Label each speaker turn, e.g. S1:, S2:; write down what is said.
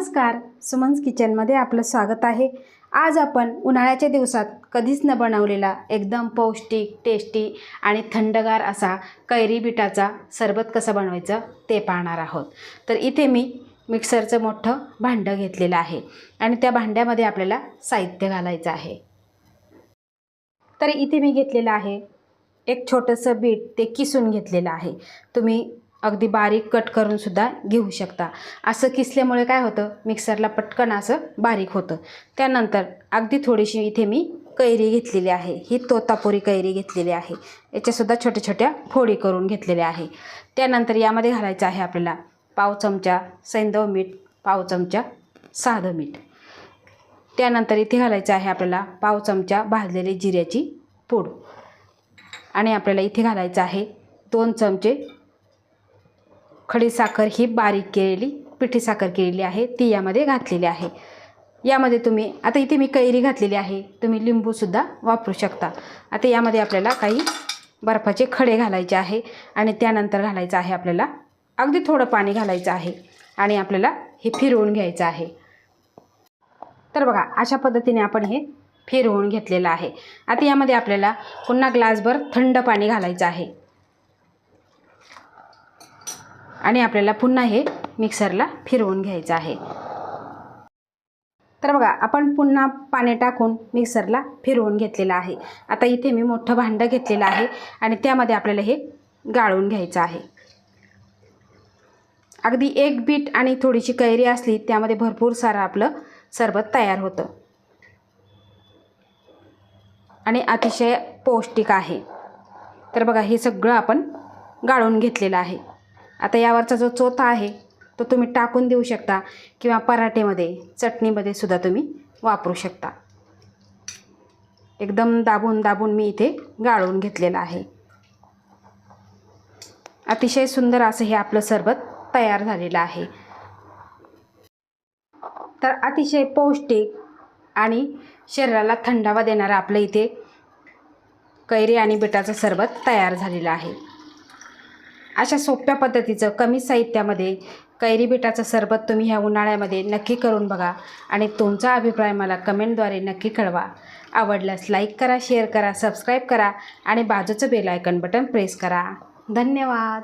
S1: नमस्कार सुमन्स किचनमध्ये आपलं स्वागत आहे. आज आपण उन्हाळ्याच्या दिवसात कधीच न बनवलेला एकदम पौष्टिक टेस्टी आणि थंडगार असा कैरी बिटाचा सरबत कसं बनवायचं ते पाहणार आहोत. तर इथे मी मिक्सरचं मोठं भांडं घेतलेलं आहे आणि त्या भांड्यामध्ये आपल्याला साहित्य घालायचं आहे. तर इथे मी घेतलेलं आहे एक छोटंसं बीट ते किसून घेतलेलं आहे. तुम्ही अगदी बारीक कट करून सुद्धा घेऊ शकता. असं किसल्यामुळे काय होतं? मिक्सरला पटकन असं बारीक होतं. त्यानंतर अगदी थोडीशी इथे मी कैरी घेतलेली आहे. ही तोतापुरी कैरी घेतलेली आहे. याच्यासुद्धा छोट्या छोट्या फोडी करून घेतलेल्या आहे. त्यानंतर यामध्ये घालायचं आहे आपल्याला पाव चमचा सैंदव मीठ पाव चमचा साधं मीठ. त्यानंतर इथे घालायचं आहे आपल्याला पाव चमचा भाजलेली जिऱ्याची पूड. आणि आपल्याला इथे घालायचं आहे दोन चमचे खडी साखर ही बारीक केलेली पिठी साखर केलेली आहे ती यामध्ये घातलेली आहे. यामध्ये तुम्ही आता इथे मी कैरी घातलेली आहे तुम्ही लिंबूसुद्धा वापरू शकता. आता यामध्ये आपल्याला काही बर्फाचे खडे घालायचे आहे आणि त्यानंतर घालायचं आहे आपल्याला अगदी थोडं पाणी घालायचं आहे आणि आपल्याला हे फिरवून घ्यायचं आहे. तर बघा अशा पद्धतीने आपण हे फिरवून घेतलेलं आहे. आता यामध्ये आपल्याला पुन्हा ग्लासभर थंड पाणी घालायचं आहे. आणि आपल्याला पुन्हा हे मिक्सरला फिरवून घ्यायचं आहे. तर बघा आपण पुन्हा पाणी टाकून मिक्सरला फिरवून घेतलेलं आहे. आता इथे मी मोठं भांडं घेतलेलं आहे आणि त्यामध्ये आपल्याला हे गाळून घ्यायचं आहे. अगदी एक बीट आणि थोडीशी कैरी असली त्यामध्ये भरपूर सारं आपलं सरबत तयार होतं. आणि अतिशय पौष्टिक आहे. तर बघा हे सगळं आपण गाळून घेतलेलं आहे. आता यावरचा जो चोथा आहे तो तुम्ही टाकून देऊ शकता किंवा पराठेमध्ये चटणीमध्ये सुद्धा तुम्ही वापरू शकता. एकदम दाबून दाबून मी इथे गाळून घेतलेलं आहे. अतिशय सुंदर असं हे आपलं सरबत तयार झालेलं आहे. तर अतिशय पौष्टिक आणि शरीराला थंडावा देणारं आपलं इथे कैरी आणि बिटाचं सरबत तयार झालेलं आहे. अशा सोप्या पद्धतीचं कमी साहित्यामध्ये कैरी बिटाचं सरबत तुम्ही ह्या उन्हाळ्यामध्ये नक्की करून बघा आणि तुमचा अभिप्राय मला कमेंटद्वारे नक्की कळवा. आवडल्यास लाईक करा शेअर करा सबस्क्राईब करा आणि बाजूचं बेल आयकन बटन प्रेस करा. धन्यवाद.